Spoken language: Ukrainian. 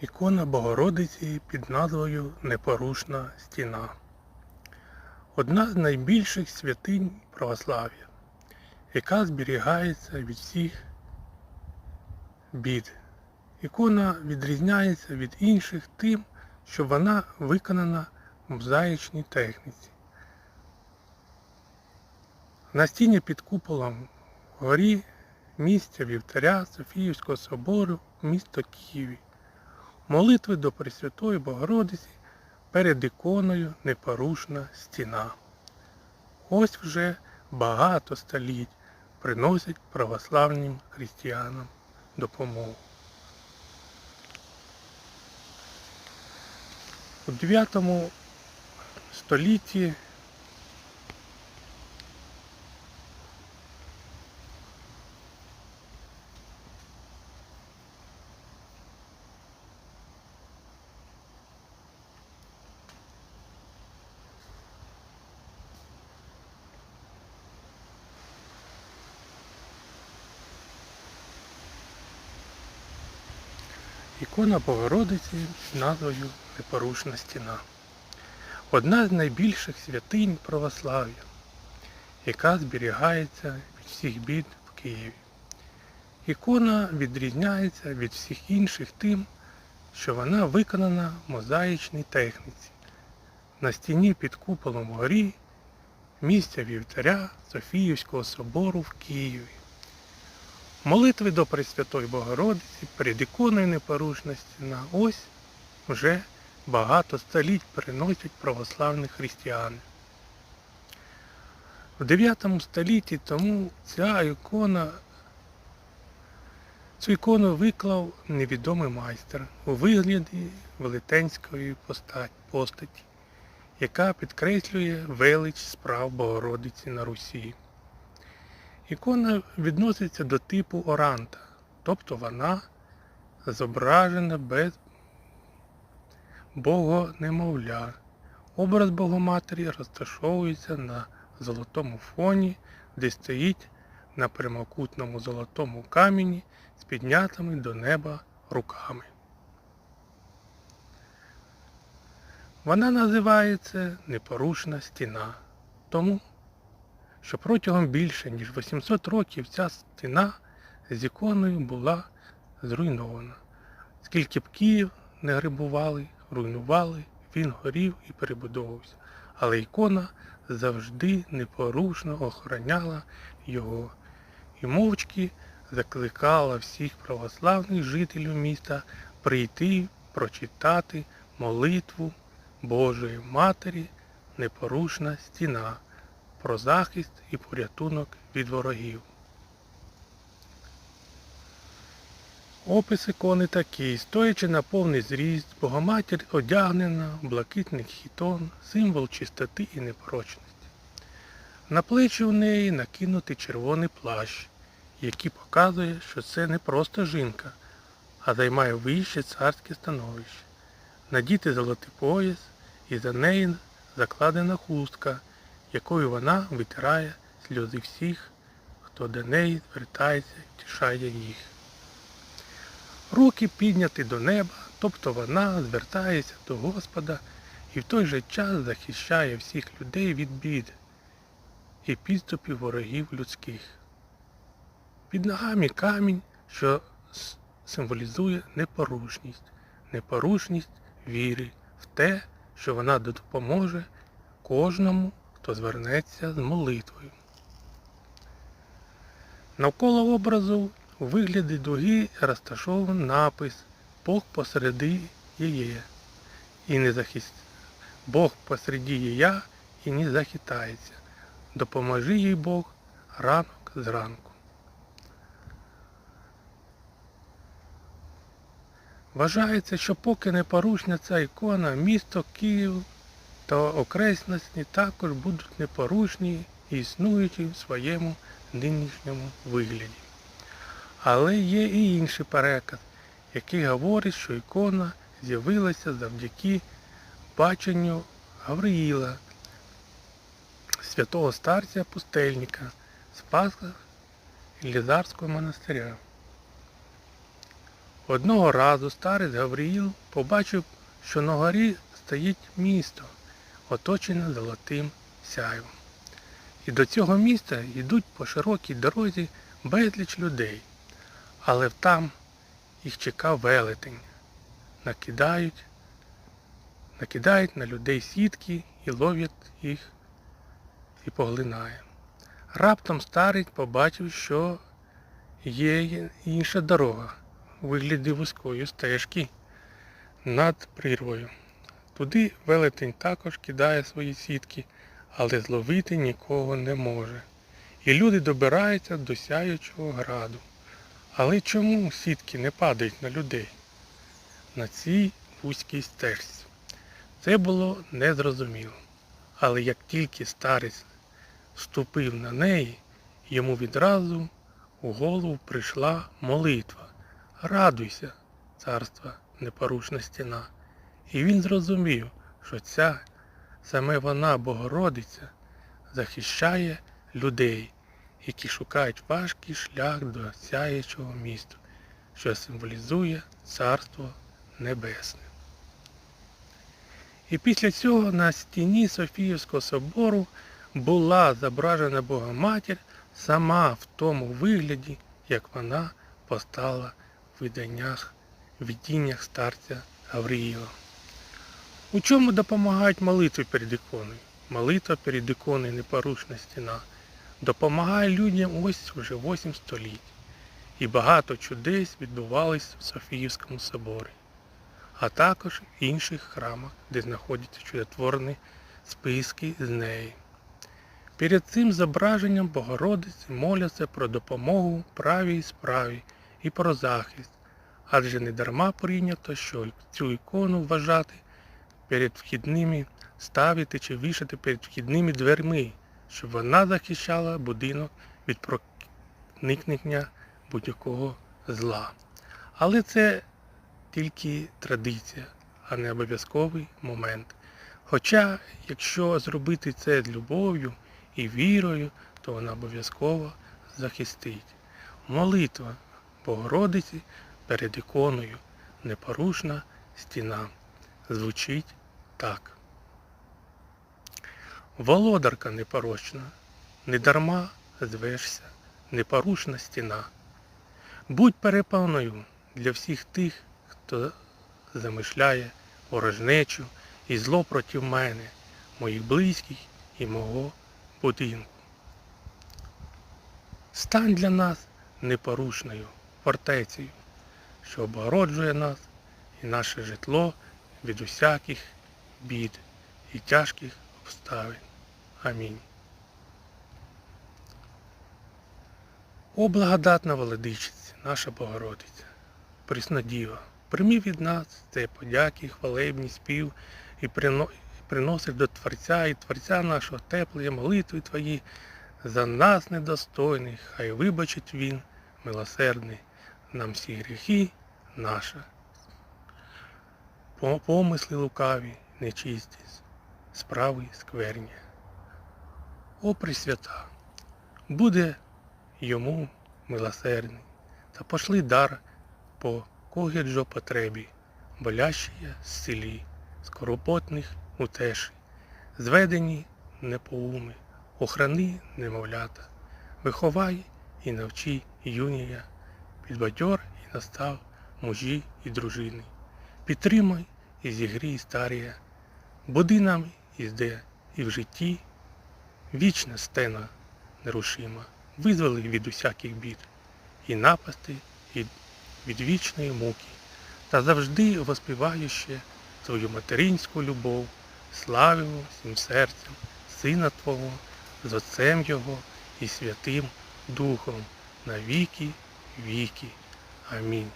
Ікона Богородиці під назвою Непорушна стіна. Одна з найбільших святинь православ'я, яка зберігається від всіх бід. Ікона відрізняється від інших тим, що вона виконана в мозаїчній техніці. На стіні під куполом вгорі місця вівтаря Софіївського собору місто Києві. Молитви до Пресвятої Богородиці перед іконою непорушна стіна. Ось вже багато століть приносять православним християнам допомогу. У 9 столітті Ікона Богородиці під назвою Непорушна стіна. Одна з найбільших святинь православ'я, яка зберігається від всіх бід в Києві. Ікона відрізняється від всіх інших тим, що вона виконана в мозаїчній техніці. На стіні під куполом вгорі місця вівтаря Софіївського собору в Києві. Молитви до Пресвятої Богородиці перед іконою непорушна стіна. Ось вже багато століть приносять православні християни. В 9 столітті тому ця ікона, цю ікону виклав невідомий майстер у вигляді велетенської постаті, яка підкреслює велич справ Богородиці на Русі. Ікона відноситься до типу оранта, тобто вона зображена без богонемовля. Образ Богоматері розташовується на золотому фоні, де стоїть на прямокутному золотому камені з піднятими до неба руками. Вона називається Непорушна стіна, тому що протягом більше ніж 800 років ця стіна з іконою була зруйнована. Скільки б Київ не грибували, руйнували, він горів і перебудовувався. Але ікона завжди непорушно охороняла його і мовчки закликала всіх православних жителів міста прийти, прочитати молитву Божої Матері Непорушна стіна про захист і порятунок від ворогів. Опис ікони такий, стоячи на повний зріст, Богоматір одягнена в блакитний хітон, символ чистоти і непорочності. На плечі у неї накинутий червоний плащ, який показує, що це не просто жінка, а займає вище царське становище. Надіти золотий пояс і за нею закладена хустка, якою вона витирає сльози всіх, хто до неї звертається і втішає їх. Руки підняті до неба, тобто вона звертається до Господа і в той же час захищає всіх людей від бід і підступів ворогів людських. Під ногами камінь, що символізує непорушність, непорушність віри в те, що вона допоможе кожному, хто звернеться з молитвою. Навколо образу у вигляді дуги розташований напис Бог посереди її і не захист... Бог посереді її і не захитається. Допоможи їй Бог ранок зранку. Вважається, що поки не порушня ця ікона, місто Київ та окресності також будуть непорушні і існуючі в своєму нинішньому вигляді. Але є і інший переказ, який говорить, що ікона з'явилася завдяки баченню Гавриїла, святого старця пустельника, Спаса Іллізарського монастиря. Одного разу старець Гавриїл побачив, що на горі стоїть місто, оточене золотим сяйвом. І до цього міста йдуть по широкій дорозі безліч людей, але там їх чекав велетень. Накидають, накидають на людей сітки і ловлять їх і поглинає. Раптом старець побачив, що є інша дорога вигляді вузької стежки над прірвою. Туди велетень також кидає свої сітки, але зловити нікого не може. І люди добираються до сяючого граду. Але чому сітки не падають на людей? На цій вузькій стежці? Це було незрозуміло. Але як тільки старець ступив на неї, йому відразу у голову прийшла молитва. Радуйся, царства непорушна стіна. І він зрозумів, що ця саме вона, Богородиця, захищає людей, які шукають важкий шлях до сяючого міста, що символізує Царство Небесне. І після цього на стіні Софіївського собору була зображена Богоматір сама в тому вигляді, як вона постала в виданнях, видіннях старця Гавриїла. У чому допомагають молитви перед іконою? Молитва перед іконою непорушна стіна. Допомагає людям ось уже 8 століть. І багато чудес відбувались в Софіївському соборі, а також в інших храмах, де знаходяться чудотворні списки з неї. Перед цим зображенням Богородиці моляться про допомогу правій справі і про захист, адже не дарма прийнято, що цю ікону вважати перед вхідними, ставити чи вішати перед вхідними дверми, щоб вона захищала будинок від проникнення будь-якого зла. Але це тільки традиція, а не обов'язковий момент. Хоча, якщо зробити це з любов'ю і вірою, то вона обов'язково захистить. Молитва Богородиці перед іконою непорушна стіна. Звучить так. Володарка непорочна, недарма звешся, непорушна стіна. Будь перепоною для всіх тих, хто замишляє ворожнечу і зло проти мене, моїх близьких і мого будинку. Стань для нас непорушною фортецею, що обгороджує нас і наше житло від усяких бід і тяжких обставин. Амінь. О благодатна Володичиці, наша Богородиця, Преснодіва, прийми від нас це подяки, хвалебні спів і приносиш до Творця і Творця нашого теплої молитви Твої, за нас недостойних, хай вибачить Він, милосердний, нам всі гріхи наші. Помисли лукаві, нечисті, справи скверні. О Пресвята, буде йому милосердний, та пошли дар по когіджо потребі, болящія зцілі, скоропотних утеші, зведені непоуми, охрани немовлята, виховай і навчи юнія, підбадьор і настав мужі і дружини. Підтримай і зігрій старія, буди нам ізде і в житті, вічна стена нерушима, визволи від усяких бід, і напасти, і від вічної муки, та завжди воспіваючи твою материнську любов, славимо всім серцем, Сина Твого, з Отцем Його і Святим Духом на віки віки. Амінь.